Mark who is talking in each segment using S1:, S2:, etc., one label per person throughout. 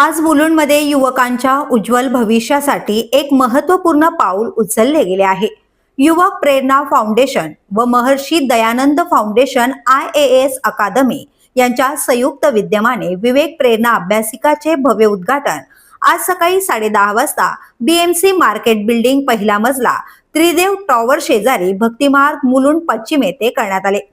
S1: आज मुलुंडमध्ये युवकांच्या उज्ज्वल भविष्यासाठी एक महत्त्वपूर्ण पाऊल उचलले गेले आहे. युवक प्रेरणा फाउंडेशन व Maharshi Dayanand foundation I A S academy यांच्या संयुक्त विद्यमाने विवेक प्रेरणा अभ्यासिकाचे भव्य उद्घाटन आज सकाळी साडेदहा वाजता बीएमसी मार्केट बिल्डिंग पहिला मजला त्रिदेव टॉवर शेजारी भक्तिमार्ग मुलुंड पश्चिम येथे करण्यात आले.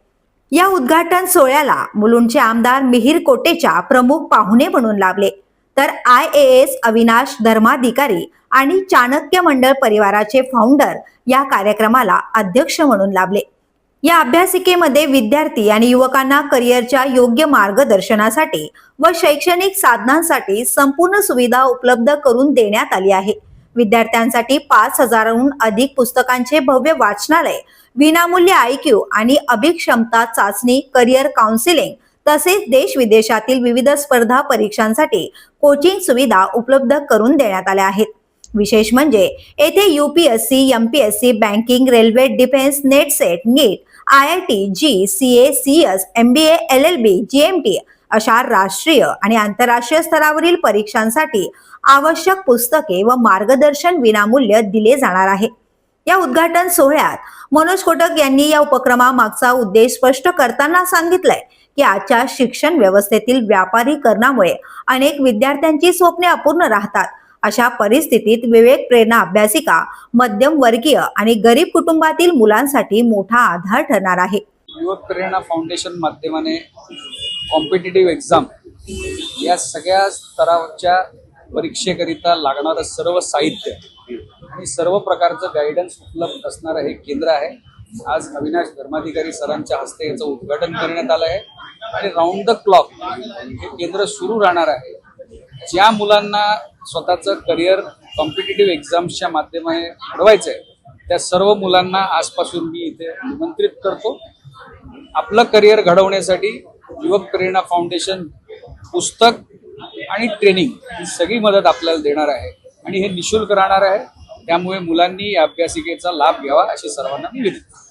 S1: या उद्घाटन सोहळ्याला मुलुंडचे आमदार मिहीर कोटेच्या प्रमुख पाहुणे म्हणून लाभले. तर I A S Avinash Dharmadhikari आणि चाणक्य मंडळ परिवाराचे फाउंडर या कार्यक्रमाला अध्यक्ष म्हणून लाभले. या अभ्यासिकेमध्ये विद्यार्थी आणि युवकांना करिअरच्या योग्य मार्गदर्शनासाठी व शैक्षणिक साधनांसाठी संपूर्ण सुविधा उपलब्ध करून देण्यात आली आहे. विद्यार्थ्यांसाठी पाच हजाराहून अधिक पुस्तकांचे भव्य वाचनालय विनामूल्य आयक्यू आणि अभिक्षमता चाचणी करिअर काउन्सिलिंग तसेच देश विदेशातील विविध स्पर्धा परीक्षांसाठी कोचिंग सुविधा उपलब्ध करून देण्यात आल्या आहेत. विशेष म्हणजे येथे UPSC MPSC banking railway defence NET SET NEET I I T G C A C S M B A L L B G M T अशा राष्ट्रीय आणि आंतरराष्ट्रीय स्तरावरील परीक्षांसाठी आवश्यक पुस्तके व मार्गदर्शन विनामूल्य दिले जाणार आहे. या उद्घाटन सोहळ्यात मनोज कोटक यांनी या उपक्रमामागचा उद्देश स्पष्ट करताना सांगितलंय की आजच्या शिक्षण व्यवस्थेतील व्यापारीकरणामुळे अनेक विद्यार्थ्यांची स्वप्ने अपूर्ण राहतात. अशा परिस्थितीत विवेक प्रेरणा अभ्यासिका मध्यम वर्गीय आणि गरीब कुटुंबातील मुलांसाठी मोठा आधार ठरणार आहे.
S2: युवक प्रेरणा फाउंडेशन माध्यमाने कॉम्पिटेटिव्ह एक्झाम या सगळ्या स्तरावरच्या परीक्षेकरिता लागणारं सर्व साहित्य आणि सर्व प्रकारचं गायडन्स उपलब्ध असणारं हे केंद्र आहे. आज अविनाश धर्माधिकारी सरांच्या हस्ते याचं उद्घाटन करण्यात आलं आहे. आणि राऊंड द क्लॉक हे केंद्र सुरू राहणार आहे. ज्या मुलांना स्वतःचं करिअर कॉम्पिटेटिव्ह एक्झाम्सच्या माध्यमाने घडवायचं आहे त्या सर्व मुलांना आजपासून मी इथे निमंत्रित करतो. आपलं करिअर घडवण्यासाठी युवक प्रेरणा फाउंडेशन पुस्तक आणि ट्रेनिंग ही सगळी मदत आपल्याला देणार आहे आणि हे निशुल्क राहणार आहे. त्यामुळे मुलांनी या अभ्यासिकेचा लाभ घ्यावा अशी सर्वांना मी विनंती.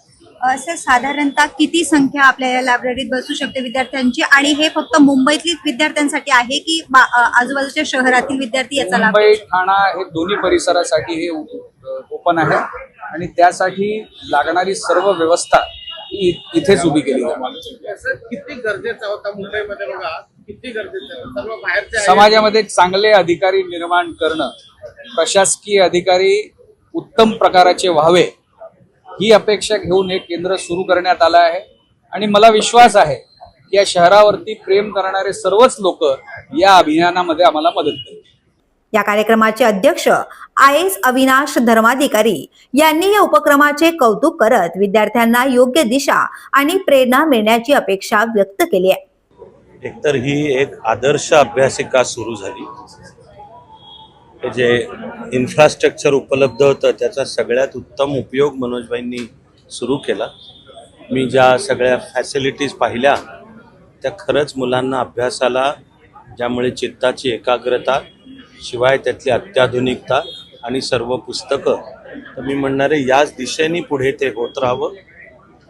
S3: असं साधारणतः किती संख्या आपल्या या लायब्ररीत बसू शकते विद्यार्थ्यांची? आणि हे फक्त मुंबईतलीच विद्यार्थ्यांसाठी आहे की आजूबाजूच्या शहरातील विद्यार्थी याचा लाभ
S2: मुंबई ठाणा हे दोन्ही परिसरासाठी हे ओपन आहे. आणि त्यासाठी लागणारी सर्व व्यवस्था ही इथेच उभी केली
S4: किती गरजेचं होता मुंबईमध्ये बघा. किती गरजेचं आहे. सर्व बाहेरचे आहे.
S2: समाजामध्ये चांगले अधिकारी निर्माण करणं प्रशासकीय अधिकारी उत्तम प्रकाराचे व्हावे ही अपेक्षा घेऊन हे केंद्र सुरू करण्यात आलं आहे. आणि मला विश्वास आहे की या शहरावरती प्रेम करणारे सर्वच लोक या अभियानामध्ये आम्हाला मदत करतील
S1: या कार्यक्रमाचे अध्यक्ष आय एस अविनाश धर्माधिकारी यांनी या उपक्रमाचे कौतुक करत विद्यार्थ्यांना योग्य दिशा आणि प्रेरणा मिळण्याची अपेक्षा व्यक्त केली आहे.
S5: एकतर ही एक आदर्श अभ्यासिका सुरू झाली. हे जे इन्फ्रास्ट्रक्चर उपलब्ध होतं त्याचा सगळ्यात उत्तम उपयोग मनोजबाईंनी सुरू केला. मी ज्या सगळ्या फॅसिलिटीज पाहिल्या त्या खरंच मुलांना अभ्यासाला ज्यामुळे चित्ताची एकाग्रता शिवाय त्यातली अत्याधुनिकता आणि सर्व पुस्तकं तर मी म्हणणारे याच दिशेने पुढे ते होत राहावं.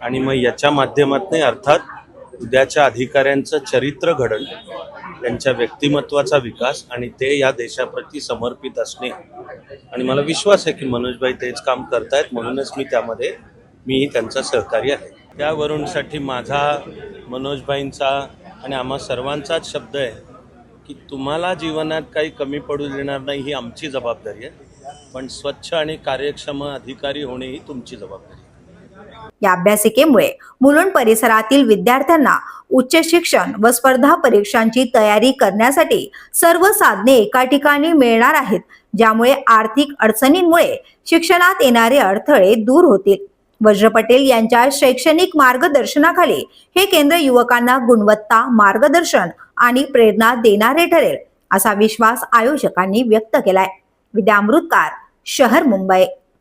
S5: आणि मग याच्या माध्यमातून अर्थात उद्याच्या अधिकाऱ्यांचं चरित्र घडणं त्यांच्या व्यक्तिमत्वाचा विकास आणि ते या देशाप्रती समर्पित असणे. आणि मला विश्वास आहे की मनोजबाई तेच काम करतायत म्हणूनच मी त्यामध्ये मीही त्यांचा सहकारी आहे. त्या वरुणसाठी माझा मनोजबाईंचा आणि आम्हा सर्वांचाच शब्द आहे की तुम्हाला जीवनात काही कमी पडू देणार नाही ही आमची जबाबदारी आहे. पण स्वच्छ आणि कार्यक्षम अधिकारी होणे ही तुमची जबाबदारी आहे.
S1: या अभ्यासिकेमुळे मुलुंड परिसरातील विद्यार्थ्यांना उच्च शिक्षण व स्पर्धा परीक्षांची तयारी करण्यासाठी सर्व साधने एका ठिकाणी मिळणार आहेत ज्यामुळे आर्थिक अडचणींमुळे शिक्षणात येणारे अडथळे दूर होतील. वज्र पटेल यांच्या शैक्षणिक मार्गदर्शनाखाली हे केंद्र युवकांना गुणवत्ता मार्गदर्शन आणि प्रेरणा देणारे ठरेल असा विश्वास आयोजकांनी व्यक्त केलाय. विद्यामृतकार शहर मुंबई.